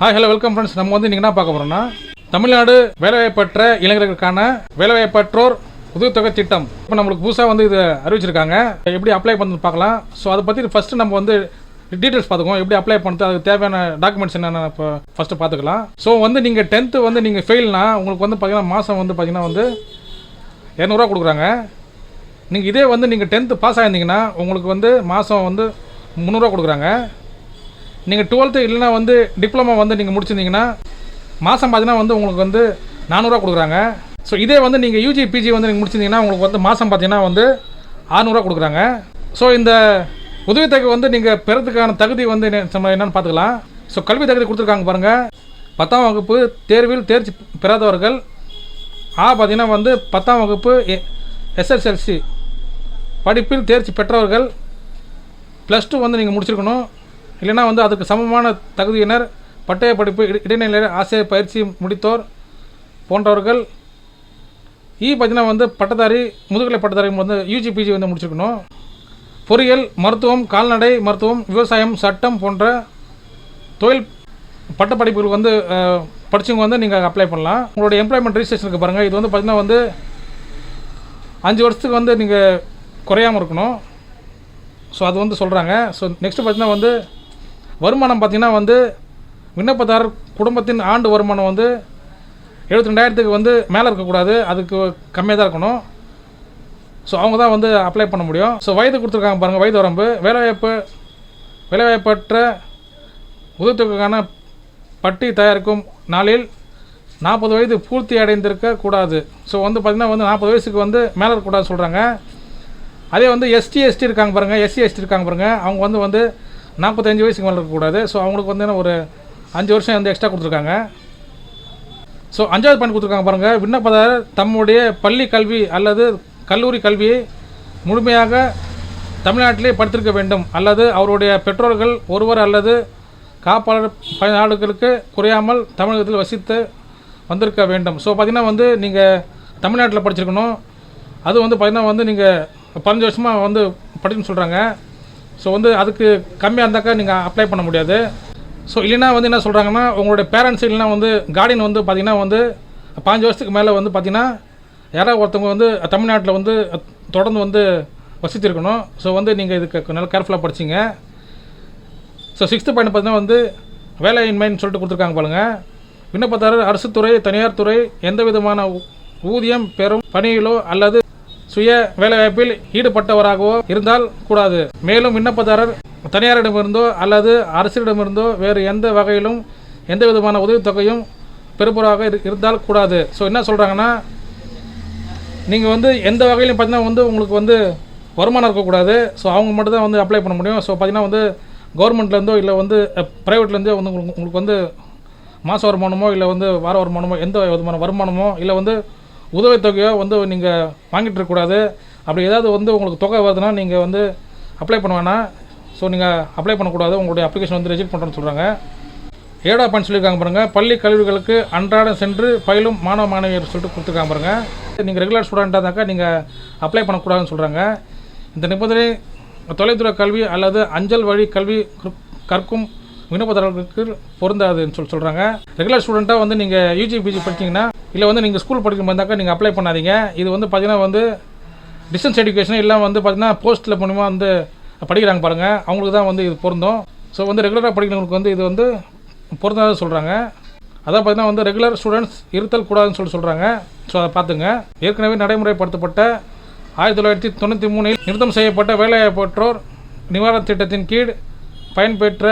Hi hello welcome friends நம்ம வந்து இன்றைக்கி என்ன பார்க்க போகிறோம்னா தமிழ்நாடு வேலைவாய்ப்பற்ற இளைஞர்களுக்கான வேலைவாய்ப்பற்றோர் உதவித்தொகை திட்டம். இப்போ நம்மளுக்கு புதுசாக வந்து இது அறிவிச்சிருக்காங்க. எப்படி அப்ளை பண்ணி பார்க்கலாம். ஸோ அதை பற்றி ஃபஸ்ட்டு நம்ம வந்து டீட்டெயில்ஸ் பார்த்துக்குவோம். எப்படி அப்ளை பண்ணுறது அதுக்கு தேவையான டாக்குமெண்ட்ஸ் என்னென்ன இப்போ ஃபஸ்ட்டு பார்த்துக்கலாம். ஸோ வந்து நீங்கள் டென்த்து வந்து நீங்கள் ஃபெயில்னா உங்களுக்கு வந்து பார்த்தீங்கன்னா மாதம் வந்து பார்த்தீங்கன்னா வந்து இரநூறுவா கொடுக்குறாங்க. நீங்கள் இதே வந்து நீங்கள் டென்த்து பாஸ் ஆகிருந்தீங்கன்னா உங்களுக்கு வந்து மாதம் வந்து முந்நூறுரூவா கொடுக்குறாங்க. நீங்கள் டுவெல்த்து இல்லைனா வந்து டிப்ளமோ வந்து நீங்கள் முடிச்சிருந்தீங்கன்னா மாதம் பார்த்தீங்கன்னா வந்து உங்களுக்கு வந்து நானூறுரூவா கொடுக்குறாங்க. ஸோ இதே வந்து நீங்கள் யூஜி பிஜி வந்து நீங்கள் முடிச்சிருந்தீங்கன்னா உங்களுக்கு வந்து மாதம் பார்த்தீங்கன்னா வந்து ஆறுநூறுவா கொடுக்குறாங்க. ஸோ இந்த உதவித்தொகை வந்து நீங்கள் பெறத்துக்கான தகுதி வந்து என்ன- நம்ம என்னென்னு பார்த்துக்கலாம் ஸோ கல்வி தகுதி கொடுத்துருக்காங்க பாருங்கள் பத்தாம் வகுப்பு தேர்வில் தேர்ச்சி பெறாதவர்கள் ஆ பார்த்தீங்கன்னா வந்து பத்தாம் வகுப்பு எஸ்எஸ்எல்சி படிப்பில் தேர்ச்சி பெற்றவர்கள் ப்ளஸ் டூ வந்து நீங்கள் முடிச்சிருக்கணும். இல்லைன்னா வந்து அதுக்கு சமமான தகுதியினர் பட்டய படிப்பு இடைநிலை ஆசிரியர் பயிற்சி முடித்தோர் போன்றவர்கள் இ பார்த்தீங்கன்னா வந்து பட்டதாரி முதுகலை பட்டதாரி வந்து யூஜி பிஜி வந்து முடிச்சிருக்கணும். பொறியியல் மருத்துவம் கால்நடை மருத்துவம் விவசாயம் சட்டம் போன்ற தொழில் பட்டப்படிப்புகள் வந்து படித்தவங்க படிச்சவங்க வந்து நீங்கள் அப்ளை பண்ணலாம். உங்களுடைய எம்ப்ளாய்மெண்ட் ரிஜிஸ்ட்ரேஷனுக்கு பாருங்கள் இது வந்து பார்த்தீங்கன்னா வந்து அஞ்சு வருஷத்துக்கு வந்து நீங்கள் குறையாமல் இருக்கணும். ஸோ அது வந்து சொல்கிறாங்க ஸோ நெக்ஸ்ட்டு பார்த்தீங்கன்னா வந்து வருமானம் பார்த்தீங்கன்னா வந்து விண்ணப்பதாரர் குடும்பத்தின் ஆண்டு வருமானம் வந்து எழுபத்தி ரெண்டாயிரத்துக்கு வந்து மேலே இருக்கக்கூடாது அதுக்கு கம்மியாக தான் இருக்கணும். ஸோ அவங்க தான் வந்து அப்ளை பண்ண முடியும். ஸோ வயது கொடுத்துருக்காங்க பாருங்கள் வயது வரம்பு. வேலைவாய்ப்பு வேலைவாய்ப்பற்ற உதவித்தொகைக்கான பட்டி தயாரிக்கும் நாளில் நாற்பது வயது பூர்த்தி அடைந்திருக்க கூடாது. ஸோ வந்து பார்த்திங்கன்னா வந்து நாற்பது வயசுக்கு வந்து மேலே இருக்கக்கூடாது சொல்கிறாங்க அதே வந்து எஸ்டி எஸ்டி இருக்காங்க பாருங்கள் எஸ்சி எஸ்டி இருக்காங்க பாருங்கள் அவங்க வந்து வந்து நாற்பத்தஞ்சு வயசுக்கு மேலே இருக்கக்கூடாது. ஸோ அவங்களுக்கு வந்து ஒரு அஞ்சு வருஷம் வந்து எக்ஸ்ட்ரா கொடுத்துருக்காங்க. ஸோ அஞ்சாவது பாயிண்ட் கொடுத்துருக்காங்க பாருங்கள் விண்ணப்பதாரர் தம்முடைய பள்ளி கல்வி அல்லது கல்லூரி கல்வியை முழுமையாக தமிழ்நாட்டிலே படித்திருக்க வேண்டும். அல்லது அவருடைய பெற்றோர்கள் ஒருவர் அல்லது காப்பாளர் பயனாளர்களுக்கு குறையாமல் தமிழகத்தில் வசித்து வந்திருக்க வேண்டும். ஸோ பார்த்திங்கன்னா வந்து நீங்கள் தமிழ்நாட்டில் படிச்சிருக்கணும். அது வந்து பார்த்திங்கன்னா வந்து நீங்கள் பதினஞ்சு வருஷமாக வந்து படிக்கணும்னு சொல்கிறாங்க ஸோ வந்து அதுக்கு கம்மியாக இருந்தாக்கா நீங்கள் அப்ளை பண்ண முடியாது. ஸோ இல்லைன்னா வந்து என்ன சொல்கிறாங்கன்னா உங்களுடைய பேரண்ட்ஸ் இல்லைன்னா வந்து கார்டியன் வந்து பார்த்திங்கன்னா வந்து பாஞ்சு வருஷத்துக்கு மேலே வந்து பார்த்திங்கன்னா யாராவது ஒருத்தவங்க வந்து தமிழ்நாட்டில் வந்து தொடர்ந்து வந்து வசித்திருக்கணும் ஸோ வந்து நீங்கள் இதுக்கு நல்லா கேர்ஃபுல்லாக படிச்சிங்க. ஸோ சிக்ஸ்த்து பாயிண்ட் பார்த்தீங்கன்னா வந்து வேலையின்மைன்னு சொல்லிட்டு கொடுத்துருக்காங்க பாருங்கள் விண்ணப்பத்தாரர் அரசுத்துறை தனியார் துறை எந்த விதமான ஊதியம் பெறும் பணியிலோ அல்லது சுய வேலைவாய்ப்பில் ஈடுபட்டவராகவோ இருந்தால் கூடாது. மேலும் விண்ணப்பதாரர் தனியாரிடமிருந்தோ அல்லது அரசிடமிருந்தோ வேறு எந்த வகையிலும் எந்த விதமான உதவித்தொகையும் பெறுபவராக இரு- இருந்தால் கூடாது. ஸோ என்ன சொல்கிறாங்கன்னா நீங்கள் வந்து எந்த வகையிலும் பார்த்தீங்கன்னா வந்து உங்களுக்கு வந்து வருமானம் இருக்கக்கூடாது. ஸோ அவங்க மட்டும் தான் வந்து அப்ளை பண்ண முடியும். ஸோ பார்த்தீங்கன்னா வந்து கவர்மெண்ட்லேருந்தோ இல்லை வந்து ப்ரைவேட்லேருந்தோ வந்து உங்களுக்கு உங்களுக்கு வந்து மாத வருமானமோ இல்லை வந்து வார வருமானமோ எந்த விதமான வருமானமோ இல்லை வந்து உதவித்தொகையோ வந்து நீங்கள் வாங்கிட்டு இருக்கக்கூடாது அப்படி ஏதாவது வந்து உங்களுக்கு தொகை வருதுன்னா நீங்கள் வந்து அப்ளை பண்ண வேணாம். ஸோ நீங்கள் அப்ளை பண்ணக்கூடாது உங்களுடைய அப்ளிகேஷன் வந்து ரிஜெக்ட் பண்ணுறேன்னு சொல்கிறாங்க ஏடா பண்ணி சொல்லியிருக்காங்க பாருங்கள் பள்ளி கல்லூரிகளுக்கு அன்றாடம் சென்று பயிலும் மாணவ மாணவியர் சொல்லிட்டு கொடுத்துருக்காங்க பாருங்கள் நீங்கள் ரெகுலர் ஸ்டூடெண்ட்டாக இருந்தாக்கா நீங்கள் அப்ளை பண்ணக்கூடாதுன்னு சொல்கிறாங்க இந்த நிபந்தனை தொலைதூர கல்வி அல்லது அஞ்சல் வழி கல்வி கற்கும் விண்ணப்பதாரர்களுக்கு பொருந்தாதுன்னு சொல்லி சொல்கிறாங்க ரெகுலர் ஸ்டூடெண்ட்டாக வந்து நீங்கள் யூஜி பிஜி படிச்சிங்கன்னா இல்லை வந்து நீங்கள் ஸ்கூல் படிக்கும் போதாக்கா நீங்கள் அப்ளை பண்ணாதீங்க. இது வந்து பார்த்தீங்கன்னா வந்து டிஸ்டன்ஸ் எஜுகேஷன் இல்லை வந்து பார்த்தீங்கன்னா போஸ்ட்டில் மூலிமா வந்து படிக்கிறாங்க பாருங்கள் அவங்களுக்கு தான் வந்து இது பொருந்தும். ஸோ வந்து ரெகுலராக படிக்கிறவங்களுக்கு வந்து இது வந்து பொருந்தாத சொல்கிறாங்க அதான் பார்த்தீங்கன்னா வந்து ரெகுலர் ஸ்டூடெண்ட்ஸ் இருத்தல் கூடாதுன்னு சொல்லி சொல்கிறாங்க ஸோ அதை பார்த்துங்க. ஏற்கனவே நடைமுறைப்படுத்தப்பட்ட ஆயிரத்தி தொள்ளாயிரத்தி தொண்ணூற்றி மூணில் நிறுத்தம் செய்யப்பட்ட வேலைவாய்ப்பற்றோர் நிவாரண திட்டத்தின் கீழ் பயன்பெற்ற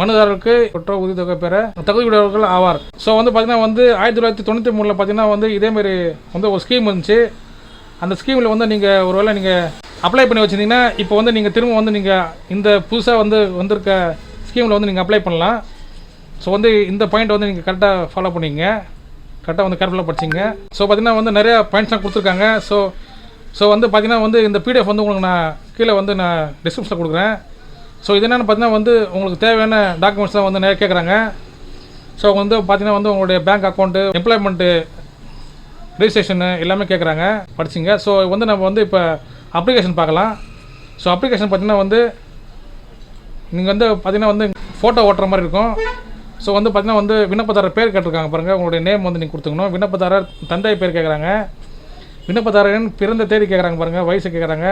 மனுதாரருக்கு குற்ற உதவித்தொகை பெற தகுதியுடையவர்கள் ஆவார். ஸோ வந்து பார்த்தீங்கன்னா வந்து ஆயிரத்தி தொள்ளாயிரத்தி தொண்ணூற்றி மூணில் பார்த்தீங்கன்னா வந்து இதேமாரி வந்து ஒரு ஸ்கீம் இருந்துச்சு. அந்த ஸ்கீமில் வந்து நீங்கள் ஒருவேளை நீங்கள் அப்ளை பண்ணி வச்சிருந்தீங்கன்னா இப்போ வந்து நீங்கள் திரும்ப வந்து நீங்கள் இந்த புதுசாக வந்து வந்திருக்க ஸ்கீமில் வந்து நீங்கள் அப்ளை பண்ணலாம். ஸோ வந்து இந்த பாயிண்ட் வந்து நீங்கள் கரெக்டாக ஃபாலோ பண்ணிங்க. கரெக்டாக வந்து கேர்ஃபுல்லாக படிச்சிங்க. ஸோ பார்த்தீங்கன்னா வந்து நிறையா பாயிண்ட்ஸ்லாம் கொடுத்துருக்காங்க. ஸோ ஸோ வந்து பார்த்தீங்கன்னா வந்து இந்த பிடிஎஃப் வந்து உங்களுக்கு நான் கீழே வந்து நான் டிஸ்கிரிப்ஷனில் கொடுக்குறேன். ஸோ இது என்னென்னு பார்த்தீங்கன்னா வந்து உங்களுக்கு தேவையான டாக்குமெண்ட்ஸ்லாம் வந்து நிறைய கேட்குறாங்க ஸோ வந்து பார்த்தீங்கன்னா வந்து உங்களுடைய பேங்க் அக்கௌண்ட்டு எம்ப்ளாய்மெண்ட்டு ரிஜிஸ்ட்ரேஷனு எல்லாமே கேட்குறாங்க படிச்சிங்க. ஸோ வந்து நம்ம வந்து இப்போ அப்ளிகேஷன் பார்க்கலாம். ஸோ அப்ளிகேஷன் பார்த்தீங்கன்னா வந்து நீங்கள் வந்து பார்த்தீங்கன்னா வந்து ஃபோட்டோ ஓட்டுற மாதிரி இருக்கும். ஸோ வந்து பார்த்தீங்கன்னா வந்து விண்ணப்பதாரர் பேர் கேட்டிருக்காங்க பாருங்கள் உங்களுடைய நேம் வந்து நீங்கள் கொடுத்துக்கணும். விண்ணப்பதாரர் தந்தை பேர் கேட்குறாங்க விண்ணப்பதாரரின் பிறந்த தேதி கேட்குறாங்க பாருங்கள் வயசு கேட்குறாங்க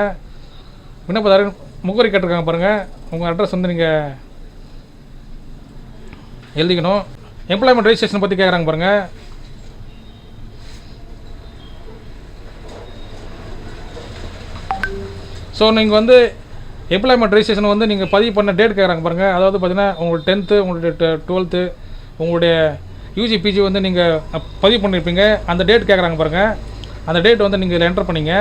விண்ணப்பதாரர் முகவரி கேட்டிருக்காங்க பாருங்கள் உங்கள் அட்ரஸ் வந்து நீங்கள் எழுதிக்கணும். எம்ப்ளாய்மெண்ட் ரெஜிஸ்ட்ரேஷன் பற்றி கேட்குறாங்க பாருங்கள் ஸோ நீங்கள் வந்து எம்ப்ளாய்மெண்ட் ரெஜிஸ்ட்ரேஷன் வந்து நீங்கள் பதிவு பண்ண டேட் கேட்குறாங்க பாருங்கள் அதாவது பார்த்தீங்கன்னா உங்களுடைய டென்த்து உங்களுடைய டுவெல்த்து உங்களுடைய யூஜி பிஜி வந்து நீங்கள் பதிவு பண்ணியிருப்பீங்க அந்த டேட் கேட்குறாங்க பாருங்கள் அந்த டேட் வந்து நீங்கள் இதில் என்டர் பண்ணிங்க.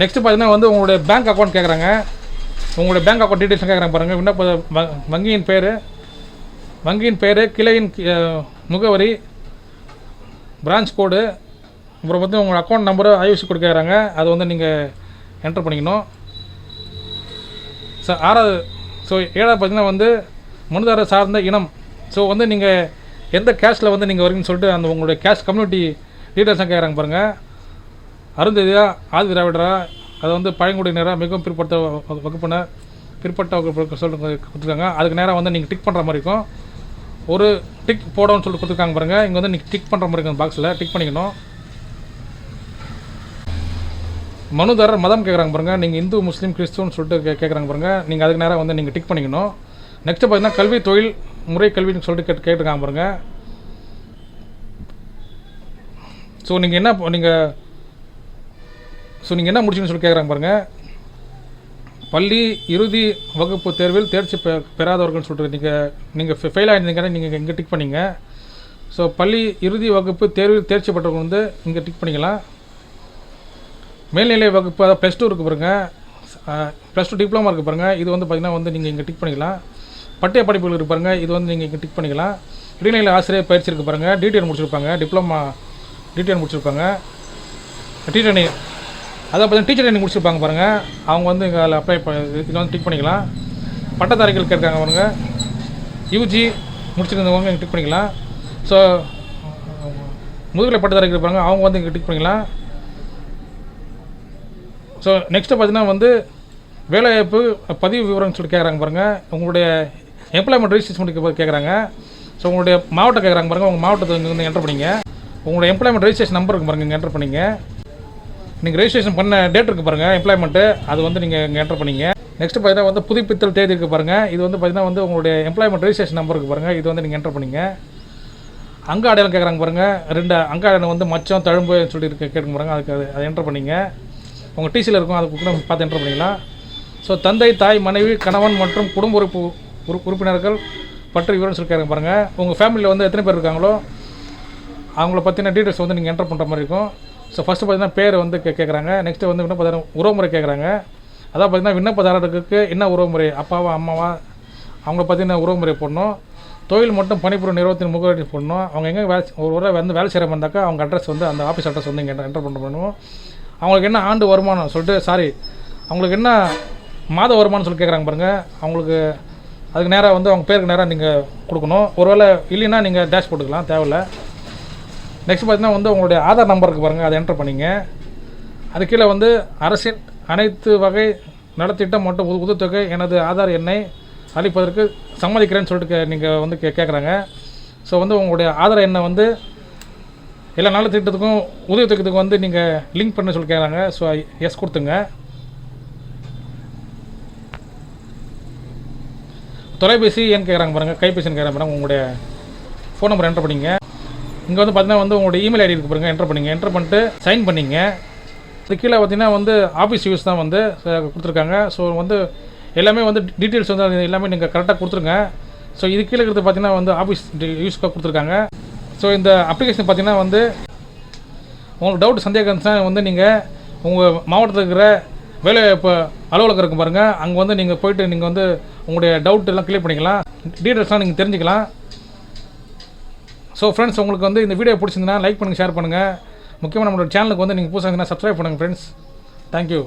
நெக்ஸ்ட்டு பார்த்தீங்கன்னா வந்து உங்களுடைய பேங்க் அக்கௌண்ட் கேட்குறாங்க உங்களுடைய பேங்க் அக்கௌண்ட் டீட்டெயில்ஸ் கேட்குறாங்க பாருங்கள் விண்ணப்ப வங்கியின் பேர் வங்கியின் பேர் கிளையின் முகவரி பிரான்ச் கோடு அப்புறம் வந்து உங்கள் அக்கௌண்ட் நம்பரு ஐஎஃப்சி கோடு கேட்குறாங்க அது வந்து நீங்கள் என்டர் பண்ணிக்கணும். சார் ஆறாவது ஸோ ஏழாவது பார்த்தீங்கன்னா வந்து மனுதாரர் சார்ந்த இனம். ஸோ வந்து நீங்கள் எந்த கேஷில் வந்து நீங்கள் வரீங்கன்னு சொல்லிட்டு அந்த உங்களுடைய கேஷ் கம்யூனிட்டி டீட்டெயில்ஸாக கேட்குறாங்க பாருங்கள் அருந்ததியா ஆதி திராவிடரா அது வந்து பழங்குடியினராக மிகவும் பிற்பட்ட வகுப்பினர். பிற்பட்ட வகுப்பு சொல்லிட்டு கொடுத்துருக்காங்க. அதுக்கு நேராக வந்து நீங்கள் டிக் பண்ணுற மாதிரி இருக்கும். ஒரு டிக் போடணும்னு சொல்லிட்டு கொடுத்துருக்காங்க பாருங்கள் இங்கே வந்து நீங்கள் டிக் பண்ணுற மாதிரி இருக்கும் பாக்ஸில் டிக் பண்ணிக்கணும். மனுதாரர் மதம் கேட்குறாங்க பாருங்கள் நீங்கள் இந்து முஸ்லீம் கிறிஸ்துவன்னு சொல்லிட்டு கே கேட்குறாங்க பாருங்கள் நீங்கள் அதுக்கு நேராக வந்து நீங்கள் டிக் பண்ணிக்கணும். நெக்ஸ்ட் பார்த்தீங்கன்னா கல்வி தொழில் முறை கல்வின்னு சொல்லிட்டு கேட்டு கேட்டிருக்காங்க பாருங்கள் ஸோ நீங்கள் என்ன நீங்கள் ஸோ நீங்கள் என்ன முடிச்சுன்னு சொல்லி கேட்குறாங்க பாருங்கள் பள்ளி இறுதி வகுப்பு தேர்வில் தேர்ச்சி பெ பெறாதவர்கள்னு சொல்லிட்டு நீங்கள் நீங்கள் ஃபெயில் ஆகிருந்தீங்கன்னா நீங்கள் இங்கே டிக் பண்ணிங்க. ஸோ பள்ளி இறுதி வகுப்பு தேர்வில் தேர்ச்சி பெற்றவங்க வந்து இங்கே டிக் பண்ணிக்கலாம். மேல்நிலை வகுப்பு அதாவது ப்ளஸ் டூ இருக்குது பாருங்கள் ப்ளஸ் டூ டிப்ளமா இருக்குது பாருங்கள் இது வந்து பார்த்திங்கன்னா வந்து நீங்கள் இங்கே டிக் பண்ணிக்கலாம். பட்டய படிப்புகள் இருக்கு பாருங்கள் இது வந்து நீங்கள் இங்கே டிக் பண்ணிக்கலாம். இடைநிலை ஆசிரியர் பயிற்சி இருக்குது பாருங்கள் டிடிஎன் முடிச்சிருப்பாங்க. டிப்ளமா டிடிஎன் முடிச்சிருப்பாங்க. டீச்சர் அதை பார்த்தீங்கன்னா டீச்சர் ட்ரைனிங் முடிச்சிருப்பாங்க பாருங்கள் அவங்க வந்து இங்கே அதில் அப்ளை இதில் வந்து டிக் பண்ணிக்கலாம். பட்டதாரிகள் கேட்குறாங்க பாருங்க. யூஜி முடிச்சிருந்தவங்க இங்கே டிக் பண்ணிக்கலாம். ஸோ முதுகலை பட்டதாரிகள் இருப்பாங்க அவங்க வந்து இங்கே டிக் பண்ணிக்கலாம். ஸோ நெக்ஸ்ட்டு பார்த்தீங்கன்னா வந்து வேலைவாய்ப்பு பதிவு விவரம்னு சொல்லி கேட்குறாங்க பாருங்கள் உங்களுடைய எம்ப்ளாய்மெண்ட் ரெஜிஸ்ட்ரேஷன் கேட்குறாங்க ஸோ உங்களுடைய மாவட்டம் கேட்குறாங்க பாருங்கள் உங்கள் மாவட்டத்தை இங்கே வந்து என்டர் பண்ணிங்க. உங்களுடைய எம்ப்ளாய்மெண்ட் ரெஜிஸ்ட்ரேஷன் நம்பர் இருக்கு பாருங்கள் இங்கே என்டர் பண்ணிங்க. நீங்கள் ரெஜிஸ்ட்ரேஷன் பண்ண டேட் இருக்குது பாருங்கள் எம்ப்ளாய்மெண்ட்டு அது வந்து நீங்கள் இங்கே என்டர் பண்ணிங்க. நெக்ஸ்ட் பார்த்தீங்கன்னா வந்து புதுப்பித்தல் தேதி இருக்குது பாருங்கள் இது வந்து பார்த்தீங்கன்னா வந்து உங்களுடைய எம்ப்ளாய்மெண்ட் ரெஜிஸ்ட்ரேஷன் நம்பர் இருக்குது பாருங்கள் இது வந்து நீங்கள் என்டர் பண்ணிங்க. அங்க அடையாளம் கேட்குறாங்க பாருங்கள் ரெண்டு அங்க அடையாளம் வந்து மச்சம் தழும்பு சொல்லி இருக்க. கேட்க பாருங்கள் அதுக்கு அது அதை என்டர் பண்ணிங்க. உங்கள் டிசியில் இருக்கும். அதை கூட பார்த்து என்டர் பண்ணிக்கலாம் ஸோ தந்தை தாய் மனைவி கணவன் மற்றும் குடும்ப உறுப்பு உறுப்பினர்கள் பற்றி விவரம் சொல்லி பாருங்கள் உங்கள் ஃபேமிலியில் வந்து எத்தனை பேர் இருக்காங்களோ அவங்கள பற்றின டீட்டெயில்ஸ் வந்து நீங்கள் என்டர் பண்ணுற மாதிரி இருக்கும். ஸோ ஃபஸ்ட்டு பார்த்தீங்கன்னா பேர் வந்து கே கேட்குறாங்க நெக்ஸ்ட்டு வந்து விண்ணப்பதாரம் உறவுமுறை கேட்குறாங்க அதான் பார்த்தீங்கன்னா விண்ணப்பதாரருக்கு என்ன உறவுமுறை? அப்பாவா அம்மாவா? அவங்கள பார்த்தீங்கன்னா உறவுமுறை போடணும். தொழில் மட்டும் பணிபுரியும் நிறுவனத்தின் முகவரி போடணும். அவங்க எங்கே வேலை ஒரு முறை வந்து வேலை செய்கிற இருந்தாக்கா அவங்க அட்ரஸ் வந்து அந்த ஆஃபீஸ் அட்ரஸ் வந்து இங்கே என்டர் பண்ண பண்ணுவோம். அவங்களுக்கு என்ன ஆண்டு வருமானம் சொல்லிட்டு சாரி அவங்களுக்கு என்ன மாத வருமானம் சொல்லி கேட்குறாங்க பாருங்கள் அவங்களுக்கு அதுக்கு நேராக வந்து அவங்க பேருக்கு நேராக நீங்கள் கொடுக்கணும். ஒருவேளை இல்லைன்னா நீங்கள் டேஷ் போட்டுக்கலாம் தேவையில்ல. நெக்ஸ்ட் பார்த்தீங்கன்னா வந்து உங்களுடைய ஆதார் நம்பருக்கு பாருங்கள் அதை என்டர் பண்ணிங்க. அது கீழே வந்து அரசின் அனைத்து வகை நலத்திட்டம் மற்றும் உது உதவித்தொகை எனது ஆதார் எண்ணை அளிப்பதற்கு சம்மதிக்கிறேன்னு சொல்லிட்டு நீங்கள் வந்து கே கேட்குறாங்க ஸோ வந்து உங்களுடைய ஆதார் எண்ணை வந்து எல்லா நலத்திட்டத்துக்கும் உதவித்தொகைத்துக்கும் வந்து நீங்கள் லிங்க் பண்ண சொல்லி கேட்குறாங்க ஸோ எஸ் கொடுத்துங்க. தொலைபேசி எண் கேட்குறாங்க பாருங்கள் கைபேசின்னு கேட்குறாங்க பாருங்கள் உங்களுடைய ஃபோன் நம்பர் என்டர் பண்ணிங்க. இங்கே வந்து பார்த்தீங்கன்னா வந்து உங்களோட இமெயில் ஐடி இருக்கு பாருங்க. என்டர் பண்ணிங்க. என்டர் பண்ணிட்டு சைன் பண்ணிங்க. இது கீழே பார்த்தீங்கன்னா வந்து ஆஃபீஸ் யூஸ் தான் வந்து கொடுத்துருக்காங்க. ஸோ வந்து எல்லாமே வந்து டீட்டெயில்ஸ் வந்து எல்லாமே நீங்கள் கரெக்டாக கொடுத்துருங்க. ஸோ இது கீழே இருக்கிறது பார்த்தீங்கன்னா வந்து ஆஃபீஸ் யூஸ்க்காக கொடுத்துருக்காங்க. ஸோ இந்த அப்ளிகேஷன் பார்த்தீங்கன்னா வந்து உங்களுக்கு டவுட் சந்தேகம் இருந்துச்சுன்னா வந்து நீங்கள் உங்கள் மாவட்டத்தில் இருக்கிற வேலை அலுவலகம் இருக்கும் பாருங்கள் அங்கே வந்து நீங்கள் போயிட்டு நீங்கள் வந்து உங்களுடைய டவுட் எல்லாம் கிளியர் பண்ணிக்கலாம். டீட்டெயில்ஸ்லாம் நீங்கள் தெரிஞ்சுக்கலாம். ஸோ ஃப்ரெண்ட்ஸ் உங்களுக்கு வந்து இந்த வீடியோ பிடிச்சிருந்தா லைக் பண்ணுங்கள் ஷேர் பண்ணுங்கள் முக்கியமாக நம்மளோட சேனலுக்கு வந்து நீங்கள் புதுசாக இருந்தால் சப்ஸ்கிரைப் பண்ணுங்கள் ஃப்ரெண்ட்ஸ் தேங்க்யூ